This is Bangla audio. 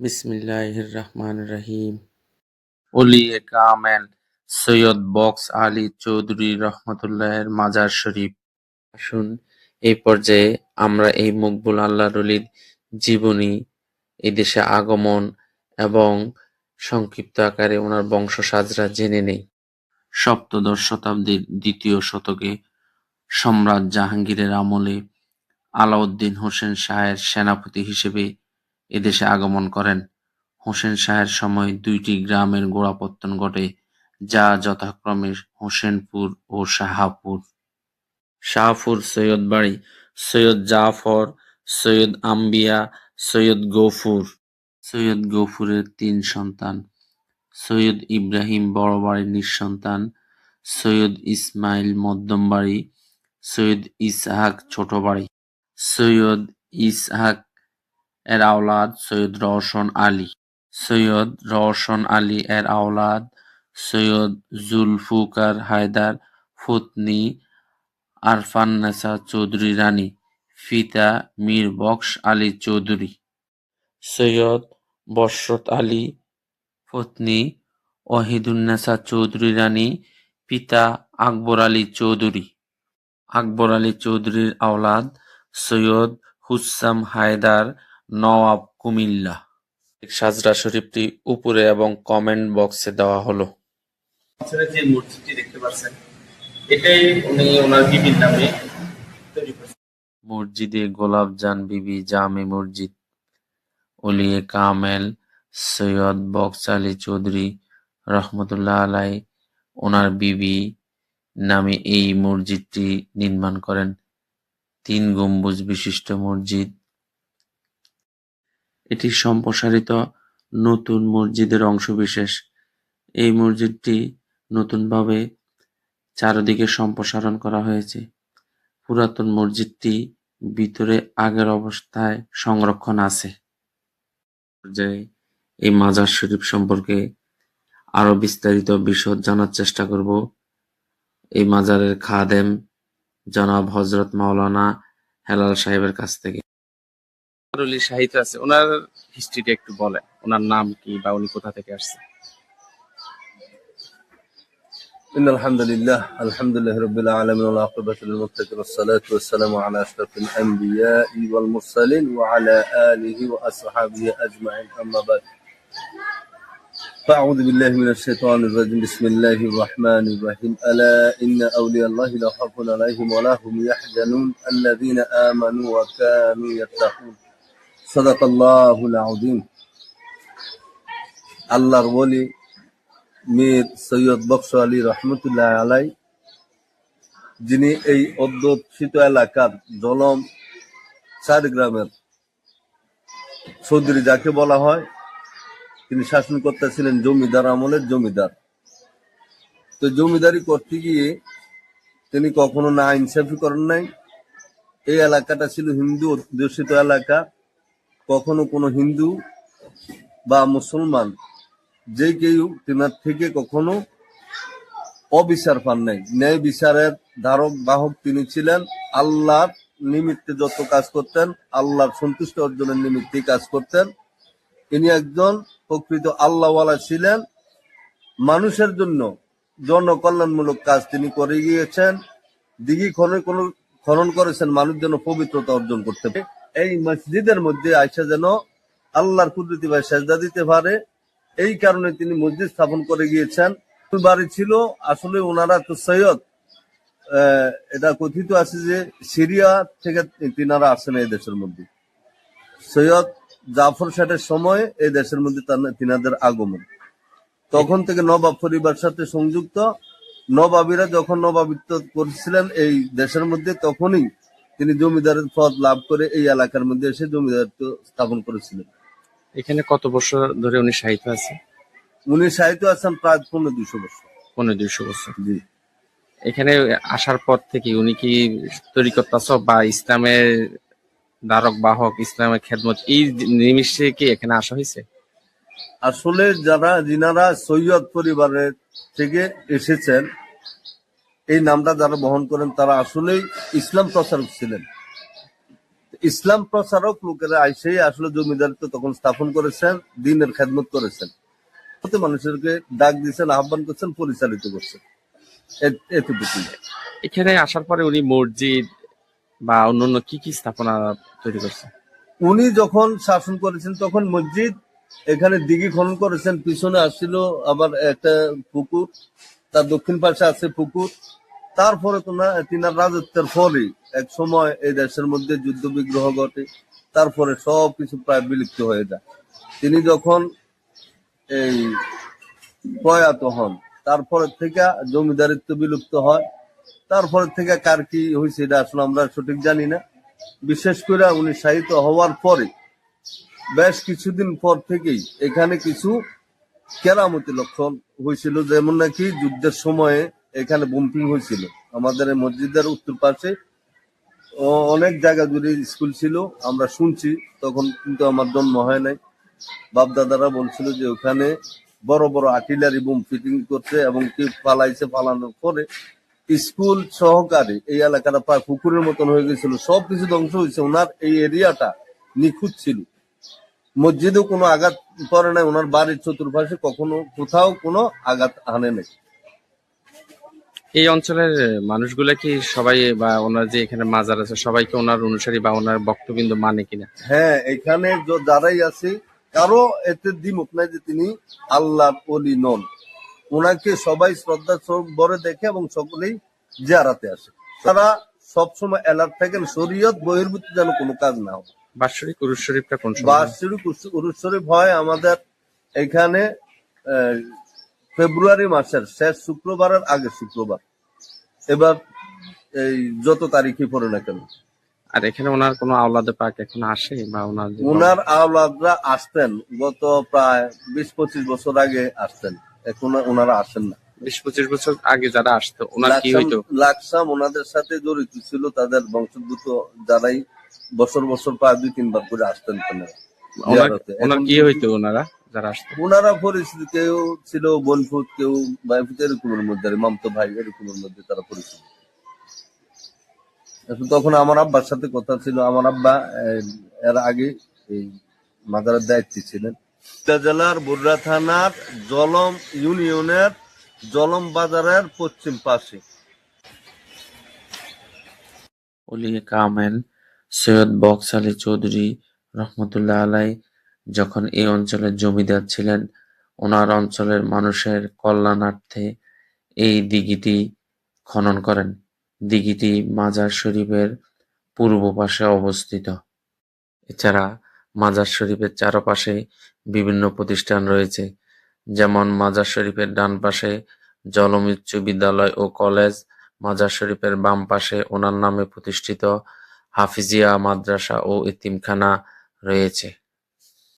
বিসমিল্লাহির রহমান রহিম ওলিয়ে কামেল সৈয়দ বক্স আলী চৌধুরী রহমতুল্লাহের মাজার শরীফ। আসুন, এই পর্যায়ে আমরা এই মকবুল আল্লাহর অলির জীবনী, এই দেশে আগমন এবং সংক্ষিপ্ত আকারে ওনার বংশসাজরা জেনে নেই। সপ্তদশ শতাব্দীর দ্বিতীয় শতকে সম্রাট জাহাঙ্গীরের আমলে আলাউদ্দিন হোসেন শাহের সেনাপতি হিসেবে এদেশে আগমন করেন। হোসেন শাহের সময় দুইটি গ্রামের গোড়াপত্তন ঘটে, যা যথাক্রমে হোসেনপুর ও শাহাপুর। শাহপুর সৈয়দ বাড়ি, সৈয়দ জাফর, সৈয়দ আম্বিয়া, সৈয়দ গফুর। সৈয়দ গফুরের তিন সন্তান, সৈয়দ ইব্রাহিম বড় বাড়ির নিঃসন্তান, সৈয়দ ইসমাইল মধ্যম বাড়ি, সৈয়দ ইসহাক ছোট বাড়ি, সৈয়দ ইসহাক এর আওলাদ সৈয়দ রওশন আলী। সৈয়দ রওশন আলী এর আওলাদ সৈয়দ জুলফুকার হায়দার ফুতনি আরফান্নেসা চৌধুরী রানী, পিতা মীর বক্স আলী চৌধুরী। সৈয়দ বশরত আলী পত্নী ওহিদুন্নেসা চৌধুরী রানী, পিতা আকবর আলী চৌধুরী। আকবর আলী চৌধুরীর আওলাদ সৈয়দ হুসাম হায়দার নওয়াব কুমিল্লা। সাজরা শরীফটি উপরে এবং কমেন্ট বক্সে দেওয়া হলো। যে মসজিদটি দেখতে পাচ্ছেন এটাই উনি ওনার বিবির নামে মসজিদে গোলাপজান বিবি জামে মসজিদ ওলিয়ে কামেল সৈয়দ বক্স আলী চৌধুরী রহমতুল্লাহ আলাই ওনার বিবি নামে এই মসজিদটি নির্মাণ করেন। তিন গম্বুজ বিশিষ্ট মসজিদ এটি সম্প্রসারিত নতুন মসজিদের অংশবিশেষ। এই মসজিদটি নতুনভাবে চারদিকে সম্প্রসারণ করা হয়েছে। পুরাতন মসজিদটি ভিতরে আগের অবস্থায় সংরক্ষণ আছে। যে এই মাজার শরীফ সম্পর্কে আরও বিস্তারিত বিশদ জানার চেষ্টা করব। এই মাজারের খাদেম জনাব হজরত মাওলানা হেলাল সাহেবের কাছ থেকে। অলি সাহিত্য আছে ওনার হিস্ট্রিটা একটু বলেন ওনার নাম কি বা উনি কোথা থেকে আসছে إن الحمد لله الحمد لله رب العالمين والعاقبة للمتقين والصلاة والسلام على أشرف الأنبياء والمرسلين وعلى آله وأصحابه أجمعين أما بعد فأعوذ بالله من الشيطان الرجيم بسم الله الرحمن الرحيم ألا إن أولياء الله لا خوف عليهم ولا هم يحزنون الذين آمنوا وكانوا يتقون আউদ্দিন আল্লাহর বলি মীর সৈয়দ বক্স আলী রহমতুল্লাহ আলাই, যিনি এই অধ্যুষিত এলাকার জলম চার গ্রামের চৌধুরী যাকে বলা হয়, তিনি শাসনকর্তা ছিলেন জমিদার আমলের জমিদার। তো জমিদারি করতে গিয়ে তিনি কখনো না আইনসাফি করেন নাই। এই এলাকাটা ছিল হিন্দু অধ্যুষিত এলাকা। কখনো কোনো হিন্দু বা মুসলমান যে কেউ তেনার থেকে কখনো অবিচার পান নাই। ন্যায় বিচারের ধারক বাহক তিনি ছিলেন। আল্লাহর নিমিত্তে যত কাজ করতেন, আল্লাহর সন্তুষ্ট অর্জনের নিমিত্তে কাজ করতেন। তিনি একজন প্রকৃত আল্লাহওয়ালা ছিলেন। মানুষের জন্য জনকল্যাণমূলক কাজ তিনি করে গিয়েছেন। দিঘি খনন খনন করেছেন, মানুষ যেন পবিত্রতা অর্জন করতে পারে। এই মসজিদের মধ্যে আইসা যেন আল্লাহর কুদরতি ভাই সেজদা দিতে পারে, এই কারণে তিনি মসজিদ স্থাপন করে গিয়েছেন। বাড়ি ছিল, আসলে ওনারা তো সৈয়দ। এটা কথিত আছে যে সিরিয়া থেকে তিনারা আসেন এই দেশের মধ্যে। সৈয়দ জাফর ষাটের সময় এই দেশের মধ্যে তিনাদের আগমন। তখন থেকে নবাব পরিবার সাথে সংযুক্ত। নবাবীরা যখন নবাবিত্ব করছিলেন এই দেশের মধ্যে, তখনই তিনি জমিদারের পদ লাভ করে এই এলাকার মধ্যে এসে জমিদারিত্ব স্থাপন করেছিলেন। এখানে কত বছর ধরে উনি সাহিত্য আছে উনি সাহিত্য আছেন প্রায় পনেরো দুশো বছর। পনেরো দুইশো বছর। জি। এখানে আসার পর থেকে উনি কি তরিকত তাসব বা ইসলামের ধারক বাহক ইসলামের খেদমত এই নিমিষে কি এখানে আসা হয়েছে? আসলে যারা যিনারা সৈয়দ পরিবারের থেকে এসেছেন এই নামটা যারা বহন করেন তারা আসলেই ইসলাম প্রচারক ছিলেন। ইসলাম প্রচারক লোকেরা আইসেই আসলে জমিদারিত্ব তখন স্থাপন করেছেন দিনের খেদমত করেছেন। মানুষেরকে ডাক দিয়েছেন আহ্বান করছেন পরিচালিত করছেন। এ- এতটুকুই। এখানে আসার পরে উনি মসজিদ বা অন্যান্য কি কি স্থাপনা তৈরি করছেন? উনি যখন শাসন করেছেন তখন মসজিদ এখানে দিঘি খনন করেছেন পিছনে আসছিল আবার একটা পুকুর তার দক্ষিণ পাশে আছে পুকুর। তারপরে তোমার তিনার রাজত্বের পরে এক সময় এই দেশের মধ্যে যুদ্ধ বিগ্রহ ঘটে, তারপরে সব কিছু প্রায় বিলুপ্ত হয়ে যায়। তিনি যখন এই প্রয়াত হন, তারপরে থেকে জমিদারিত্ব বিলুপ্ত হয়, তারপরে থেকে কার কি হয়েছে এটা আসলে আমরা সঠিক জানি না। বিশেষ করে উনি সাহিত্য হওয়ার পরে, বেশ কিছুদিন পর থেকেই এখানে কিছু কেরামতি লক্ষণ হয়েছিল যেমন নাকি যুদ্ধের সময়ে এখানে বুম্পিং হয়েছিল। আমাদের মসজিদের উত্তর পাশে অনেক জায়গা জুড়ে স্কুল ছিল, আমরা শুনছি, তখন কিন্তু আমার জন্ম হয় নাই। বাপ দাদারা বলছিল যে ওখানে বড় বড় আর্টিলারি বুম ফিটিং করছে এবং কি পালাইছে পালানোর পরে স্কুল সহকারে এই এলাকাটা প্রায় পুকুরের মতন হয়ে গেছিল। সবকিছু ধ্বংস হয়েছে, ওনার এই এরিয়াটা নিখুঁত ছিল। মসজিদেও কোনো আঘাত করে নাই, ওনার বাড়ির চতুর্পাশে কখনো কোথাও কোনো আঘাত আনে নাই। এই অঞ্চলের মানুষগুলা কি সবাই বা ওনার যে এখানে মাজার আছে সবাইকে ওনার অনুসারী বা ওনার বক্তবিন্দু মানে কিনা? হ্যাঁ এখানে যারাই আছে কারও এতে দ্বিমত নাই যে তিনি আল্লাহ অলি নন। ওনাকে সবাই শ্রদ্ধা বরে দেখে এবং সকলেই জিয়ারাতে আসে। তারা সবসময় অ্যালার্ট থাকেন শরীয়ত বহির্ভূত যেন কোনো কাজ না হয়। বাৎসরিক উরুস শরীফটা কোন সময়? বার্ষিক উরুশ্বরী ভয় আমাদের এখানে ফেব্রুয়ারি মাসের শেষ শুক্রবারের আগে শুক্রবার। এবার এই যত তারিখই পড়ে না কেন। আর এখানে ওনার কোনো আওলাদে পাক এখন আসে বা ওনার ওনার আওলাদরা আসতেন গত প্রায় বিশ পঁচিশ বছর আগে আসতেন। এখন ওনারা আসেন না। বিশ পঁচিশ বছর আগে যারা আসতো ওনার কি হইতো? লাকসাম- ওনাদের সাথে জড়িত ছিল তাদের বংশোদ্ভূত যারাই বছর বছর প্রায় দুই তিনবার করে আসতেন ওনারা। কি হইতো ওনারা? যারা আসতো ওনারা পরিস্থিতি কেউ ছিল বনফুট কেউ ভাইফুট এরকমের মধ্যে মামতো ভাই এরকমের মধ্যে তারা এখন তখন আমার আব্বার সাথে কথা ছিল। আমার আব্বা এর আগে এই মাদারের দায়িত্বে ছিলেন। জেলার বুর্রা থানার জলম ইউনিয়নের জলম বাজারের পশ্চিম পাশে। অলি কামেল সৈয়দ বক্স আলী চৌধুরী রহমতুল্লাহ আলাই যখন এই অঞ্চলের জমিদার ছিলেন, ওনার অঞ্চলের মানুষের কল্যাণার্থে এই দিঘিটি খনন করেন। দিঘিটি মাজার শরীফের পূর্ব পাশে অবস্থিত। এছাড়া মাজার শরীফের চারপাশে বিভিন্ন প্রতিষ্ঠান রয়েছে, যেমন মাজার শরীফের ডান পাশে জলম উচ্চ বিদ্যালয় ও কলেজ, মাজার শরীফের বাম পাশে ওনার নামে প্রতিষ্ঠিত হাফিজিয়া মাদ্রাসা ও ইতিমখানা রয়েছে।